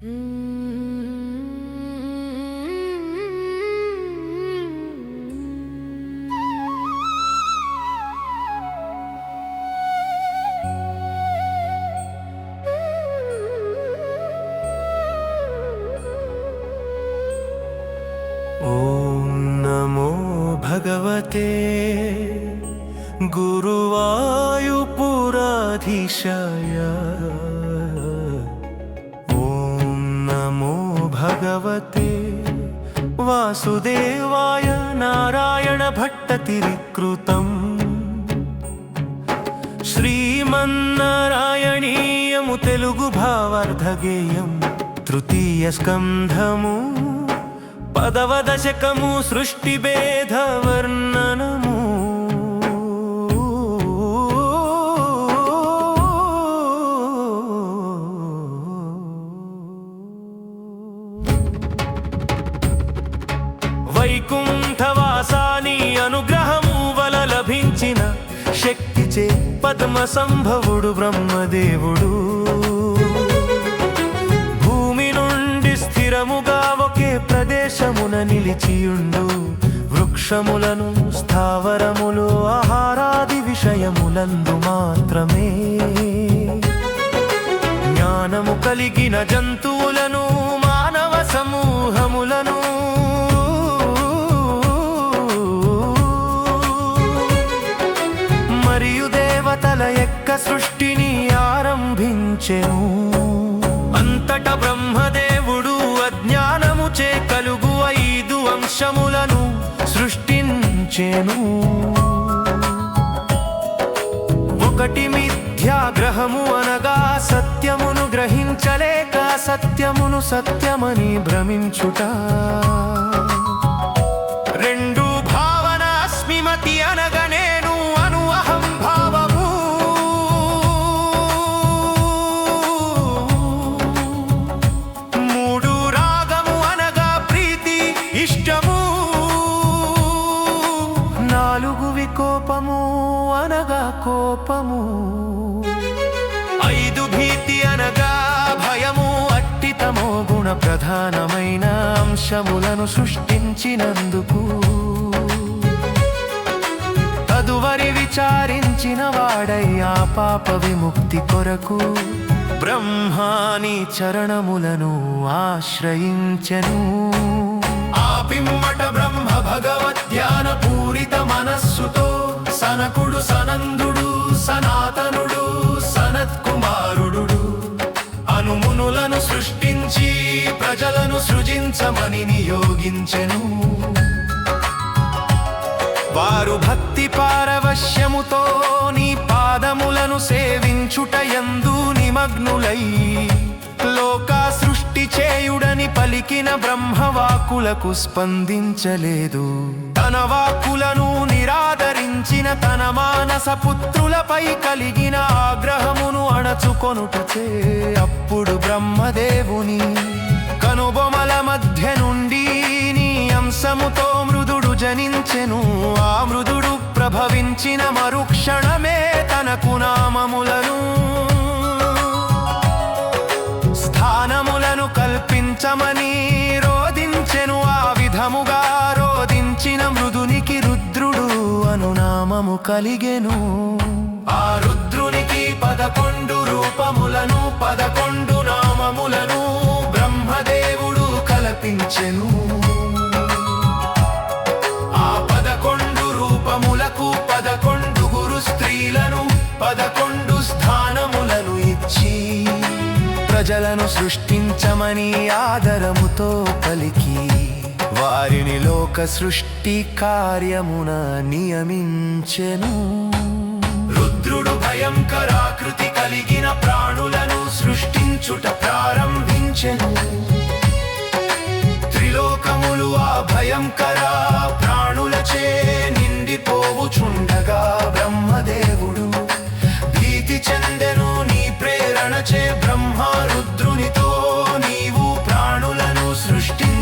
ॐ नमो भगवते गुरुवायुपुराधीशाय भगवते वासुदेवाय नारायणभट्टतिरिकृतम् శ్రీమన్నారాయణీయము తెలుగు భావార్థగేయం తృతీయ స్కంధము పదవ దశకము సృష్టి భేద వర్ణనము సంభవుడు బ్రహ్మదేవుడు. భూమి నుండి స్థిరముగా ఒకే ప్రదేశమున నిలిచియుండు. వృక్షములను స్థావరములు ఆహారాది విషయములందు మాత్రమే. జ్ఞానము కలిగిన జంతువులను మానవ సమూహములను ఆరంభించెను అంతట బ్రహ్మదేవుడు అజ్ఞానము చే కలుగు ఐదు అంశములను సృష్టించెను. ఒకటి మిథ్యాగ్రహము అనగా సత్యమును గ్రహించలేక సత్యమును సత్యమని భ్రమించుట. కోపము అనగా కోపము. ఐదు భీతి అనగా భయము అట్టితమో గుణ ప్రధానమైన అంశములను సృష్టించినందుకు. తదువరి విచారించిన వాడై ఆ పాప విముక్తి కొరకు బ్రహ్మాని చరణములను ఆశ్రయించెను. పిమ్మట బ్రహ్మ భగవద్ధ్యాన పూరిత మనస్సుతో సనకుడు సనందుడు సనాతనుడు సనత్కుమారుడు. అనుమునులను సృష్టించి ప్రజలను సృజించమని నియోగించెను. వారు భక్తి పారవశ్యముతో నీ పాదములను సేవించుటయందు నిమగ్నులై. లోక పలికిన బ్రహ్మవాకులకు స్పందించలేదు. తన వాకులను నిరాదరించిన తన మానస పుత్రులపై కలిగిన ఆగ్రహమును అణచుకొనుటచే అప్పుడు బ్రహ్మదేవుని కనుబొమల మధ్య నుండి నీ అంశముతో మృదుడు జనించెను. ఆ మృదుడు ప్రభవించిన మరుక్షణమే తనకు నామములను కల్పించమని రోదించెను ఆ విధముగా. రోదించిన మృదునికి రుద్రుడు అను నామము కలిగెను. ఆ రుద్రునికి పదకొండు రూపములను పదకొండు నామములను బ్రహ్మదేవుడు కల్పించెను. ఆ పదకొండు రూపములకు పదకొండు గురు స్త్రీలను పదకొండు ప్రజలను సృష్టించమని ఆదరముతో పలికి. వారిని లోక సృష్టి కార్యమున నియమించెను. రుద్రుడు భయంకరాకృతి కలిగిన ప్రా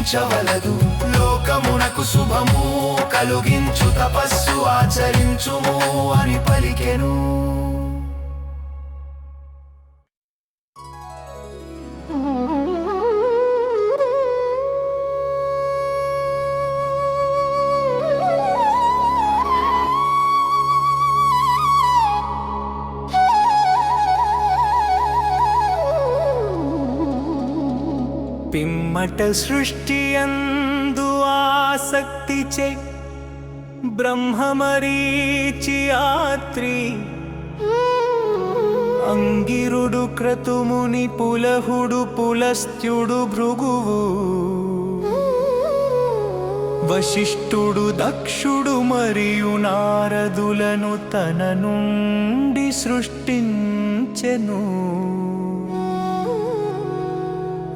సృష్టించవలదు లోకమునకు శుభము కలుగించు తపస్సు ఆచరించుము అని పలికెను. పిమ్మట సృష్టి అందు ఆసక్తి చే బ్రహ్మమరీచి ఆత్రి. అంగిరుడు క్రతుముని పులహుడు పులస్త్యుడు భృగువు. వశిష్ఠుడు దక్షుడు మరియు నారదులను తన నుండి సృష్టించెను.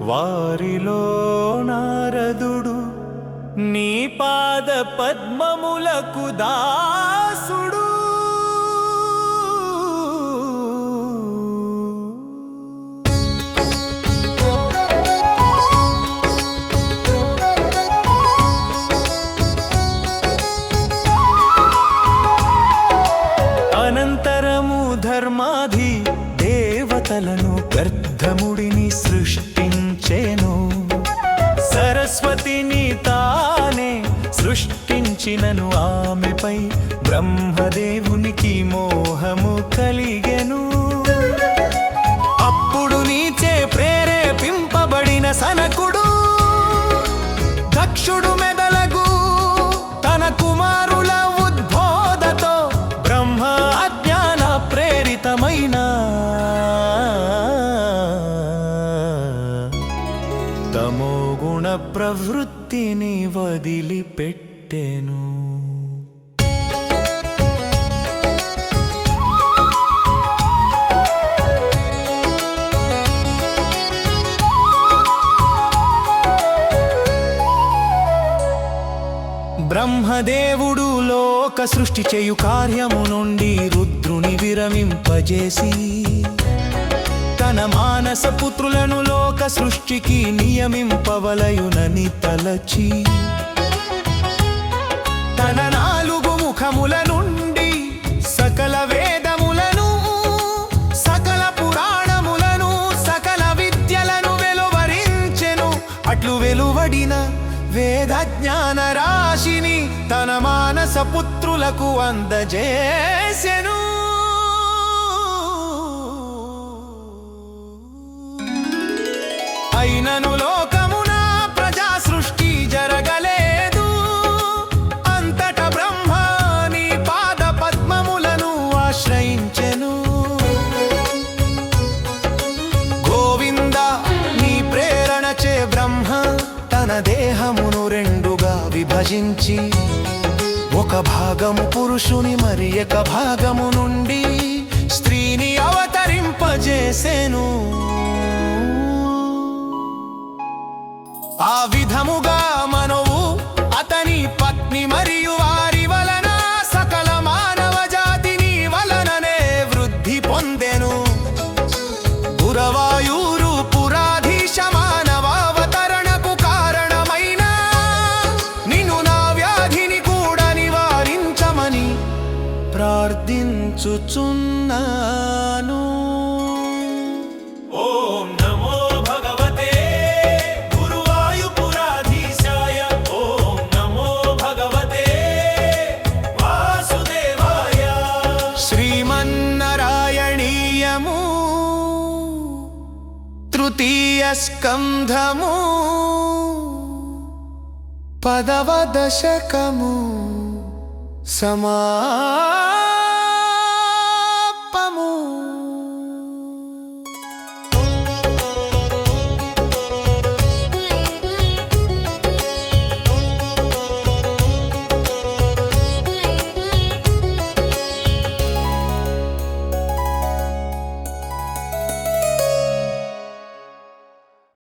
వారిలో నారదుడు నీ పాద పద్మములకు దాసుడు. సరస్వతిని తానే సృష్టించినను ఆమెపై బ్రహ్మదేవునికి మోహము కలిగెను. అప్పుడు నీచే ప్రేరేపింపబడిన సనకుడు వదిలిపెట్టెను. బ్రహ్మదేవుడు లోక సృష్టి చేయు కార్యము నుండి రుద్రుని విరమింపజేసి తన మానస పుత్రులను లోక సృష్టికి నియమింపవలయునని తలచి తన నాలుగు ముఖముల నుండి సకల వేదములను సకల పురాణములను సకల విద్యలను వెలువరించెను. అట్లు వెలువడిన వేద జ్ఞాన రాశిని తన మానస పుత్రులకు అందజేసెను. అయినను దేహమును రెండుగా విభజించి ఒక భాగము పురుషుని మరి ఒక భాగము నుండి స్త్రీని అవతరింపజేసెను. ఆ విధముగా మనవు అతని ప్రార్థించుచున్నాను. ఓం నమో భగవతే గురువాయుపురాధీశాయ. ఓం నమో భగవతే వాసుదేవాయ. శ్రీమన్నరాయణీయము తృతీయ స్కంధము పదవ దశకము సమా